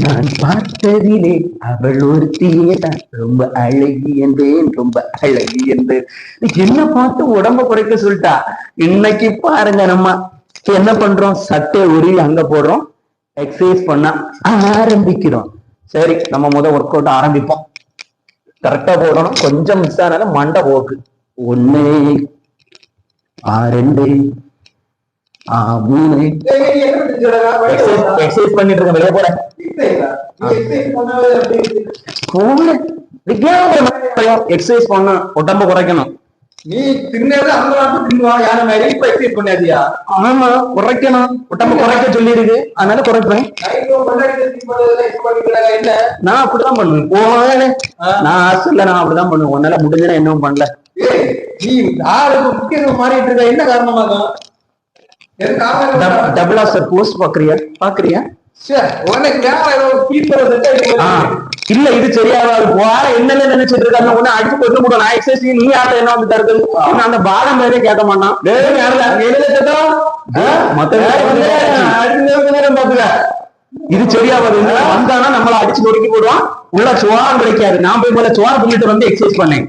நான் பார்த்ததிலே அவள் ஒரு ரொம்ப அழகி என்றேன் ரொம்ப அழகி என்று. என்ன பார்த்து உடம்ப குறைக்க சொல்லிட்டா? இன்னைக்கு பாருங்க நம்ம என்ன பண்றோம்? சட்டை உரி அங்க போடுறோம். எக்ஸசைஸ் பண்ண ஆரம்பிக்கிறோம். சரி நம்ம முத ஒர்க் அவுட் ஆரம்பிப்போம். கரெக்டா போடணும். கொஞ்சம் மிஸ் ஆனாலும் மண்டை போக்கு. ஒன்னு ஆ ரெண்டு மூணு எக்ஸசைஸ் பண்ணிட்டு இருக்க வெளியே போறேன். எக்ஸசைஸ் பண்ண உடம்ப குறைக்கணும். நீ தின்னது அந்த நாட்டு தின்னுவா யார மாதிரி இப்ப எக்ஸைஸ் பண்ணாதியா ஆமா குறைக்கணும். உடம்ப குறைக்க சொல்லியிருக்கு. அதனால குறைப்பேன். என்ன நான் அப்படிதான் பண்ணுவேன். போனே நான் ஹாஸ்டல்ல நான் அப்படிதான் பண்ணுவேன். உன்னால முடிஞ்சா என்னவும் பண்ணல. நீ ஆளுக்கு முக்கியத்துவம் மாறிட்டு இருக்க என்ன காரணமாக சே, உனக்கு வேற ஏதோ கீப்பர் ஆ, இல்ல இது சரியாகாது போற என்னல நினைச்சிட்டு இருக்காங்க உன்ன அடிச்சு கொண்டு போடும் நான் எக்ஸசைஸ் நீ யார்ட்ட என்ன வந்து தருது அந்த பாதம் பேரே கேட்க மாட்டான். இது சரியாகாது இந்த வந்தானா நம்மள அடிச்சு நொறுக்கி போடுவான்? உள்ள சுவாரம் கிடைக்காது. நான் போய் முதல்ல சுவாரம் பண்ணிட்டு வந்து எக்ஸசைஸ் பண்ணேன்.